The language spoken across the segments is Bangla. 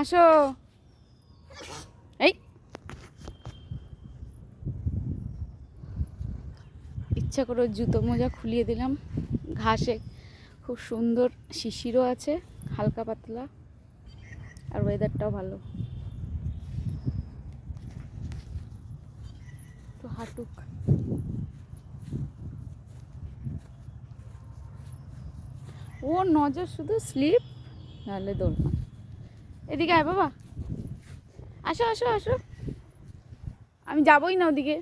আসো। এই। ইচ্ছা করে জুতো মোজা খুলিয়ে দিলাম। ঘাসে খুব সুন্দর শিশিরও আছে, হালকা পাতলা, আর ওয়েদারটাও ভালো। তো হাঁটুক। ওর নজর শুধু স্লিপ, নাহলে দোলনা। এদিকে আয় বাবা। আসো আসো আসো। আমি যাবই না ওদিকে।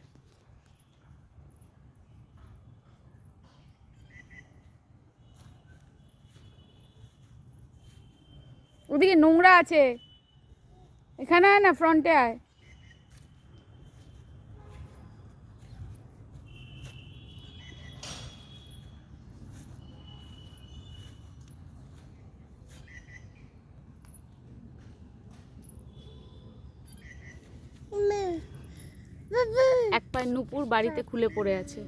ওদিকে নোংরা আছে। এখানে আয় না ফ্রন্টে আয়। পায়ে নুপুর বাড়িতে খুলে পড়ে আছে।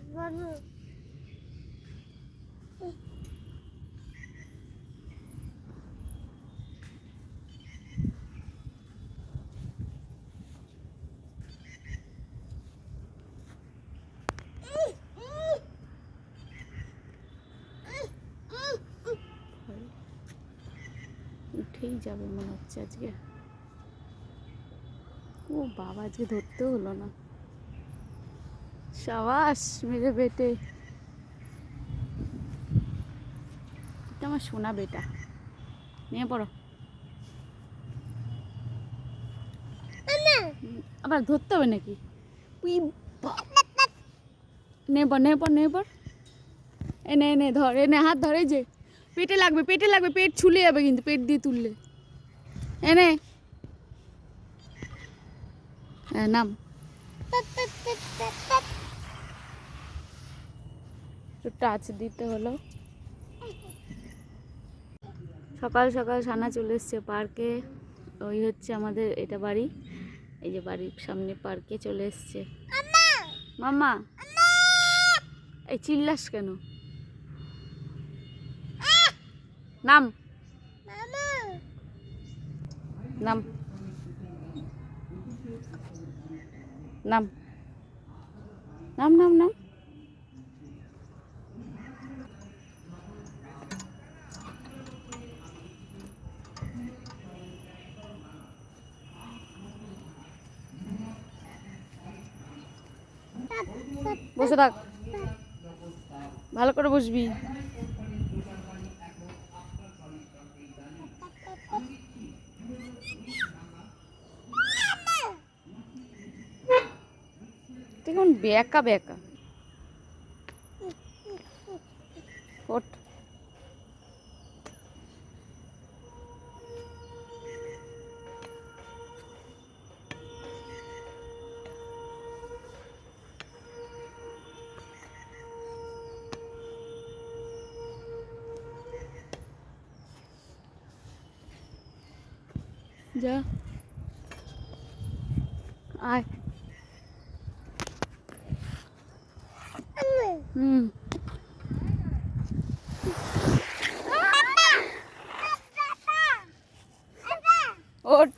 উঠেই যাবে মনে হচ্ছে আজকে। ও বাবা, আজকে ধরতেও হলো না। সাবাস মেরে বেটে। এটা আমার সোনা বেটা। নিয়ে পড়ো। আবার ধরতে হবে নাকি? উই বাবা। নে পর নে পর নে পর এ নে নে ধর এনে হাত ধরে যে। পেটে লাগবে পেটে লাগবে পেট ছুলে যাবে কিন্তু পেট দিয়ে তুললে। এনে নাম। একটু টাচ দিতে হলো। সকাল সকাল সানা চলে এসছে পার্কে। ওই হচ্ছে আমাদের এটা বাড়ি। এই যে বাড়ির সামনে পার্কে চলে এসছে। মামা এই চিল্লাস কেন? নাম! নাম! নাম! নাম নাম নাম! বসে থাক। ভালো করে বসবি। কেমন বেকা বেকা যা। আয়। হুম ওঠ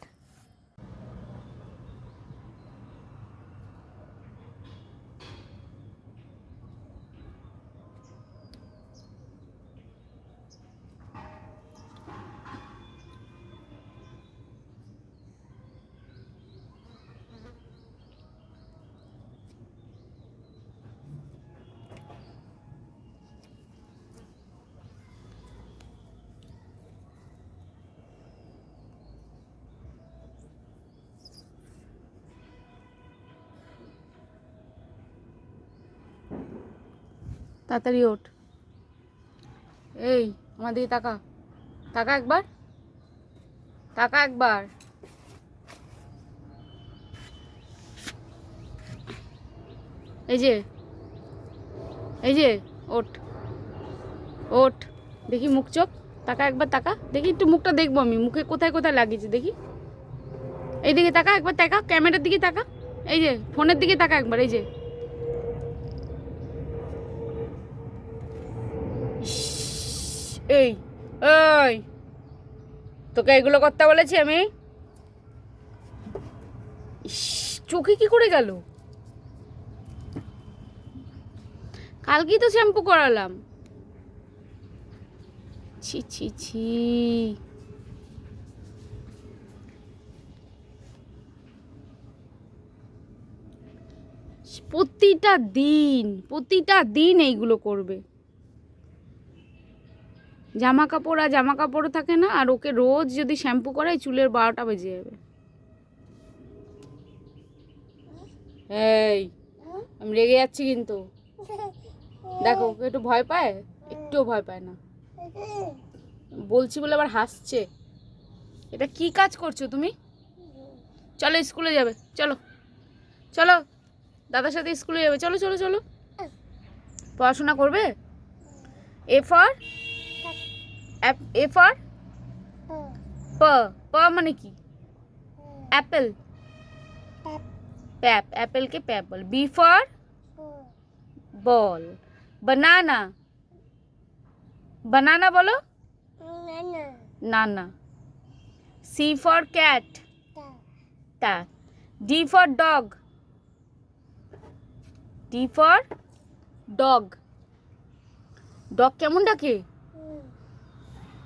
তাড়াতাড়ি ওঠ। এই, আমার দিকে তাকা। তাকা একবার। তাকা একবার। এই যে। এই যে, ওঠ। ওঠ। দেখি মুখ চোখ। তাকা একবার, তাকা। দেখি একটু মুখটা দেখব আমি। মুখে কোথায় কোথায় লাগিয়েছে, দেখি। এই দিকে তাকা একবার, তাকা। ক্যামেরার দিকে তাকা। এই যে, ফোনের দিকে তাকা একবার, এই যে। এই, ওই, তোকে এগুলো করতে বলেছি আমি? চোখে কি করে গেল? কালকেই তো শ্যাম্পু করালাম। ছি ছি ছি। প্রতিটা দিন প্রতিটা দিন এইগুলো করবে। জামা কাপড় আর জামা কাপড়ও থাকে না, আর ওকে রোজ যদি শ্যাম্পু করাই চুলের বারোটা বেজে যাবে। এই, আমি রেগে যাচ্ছি কিন্তু। দেখো, ওকে একটু ভয় পায়? একটুও ভয় পায় না। বলছি বলে আবার হাসছে। এটা কি কাজ করছ তুমি? চলো, স্কুলে যাবে। চলো। চলো, দাদার সাথে স্কুলে যাবে। চলো চলো চলো। পড়াশোনা করবে? এ ফর এ ফর প প মানে কি অ্যাপেল প্যাপ অ্যাপেলকে প্যাপ বল B for ball banana banana বলো না না সি ফর ক্যাট তা D for dog D for dog dog কেমন ডাকে?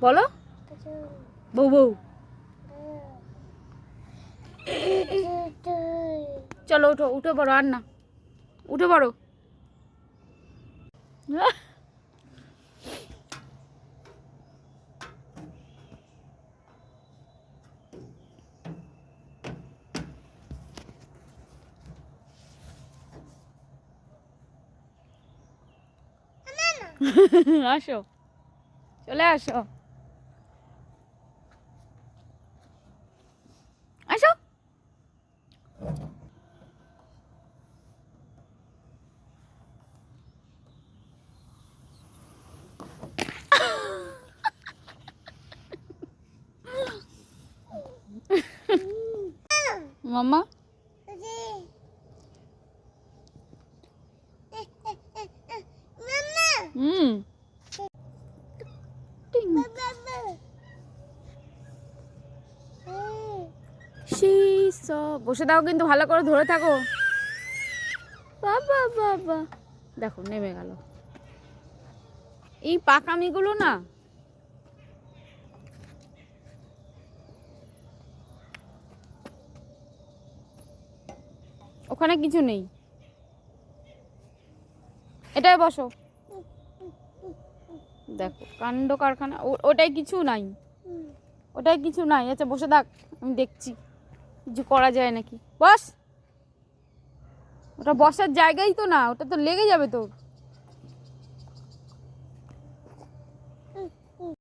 বলো। বউ বউ। চলো উঠো উঠে পড়ো আর না। উঠে পড়ো। আসো। চলে আসো। よいしょママ？うん。ママ。শীষ বসে দাও কিন্তু ভালো করে ধরে থাকো। বাবা বাবা। দেখো, নেমে গেল। এই পাকামিগুলো না, ওখানে কিছু নেই। এটাই বসো। দেখো, কাণ্ড কারখানা ওটাই কিছু নাই। ওটাই কিছু নাই। আচ্ছা বসে থাক, আমি দেখছি। কিছু করা যায় নাকি? বস! ওটা বসার জায়গাই তো না, ওটা তো লেগে যাবে তোর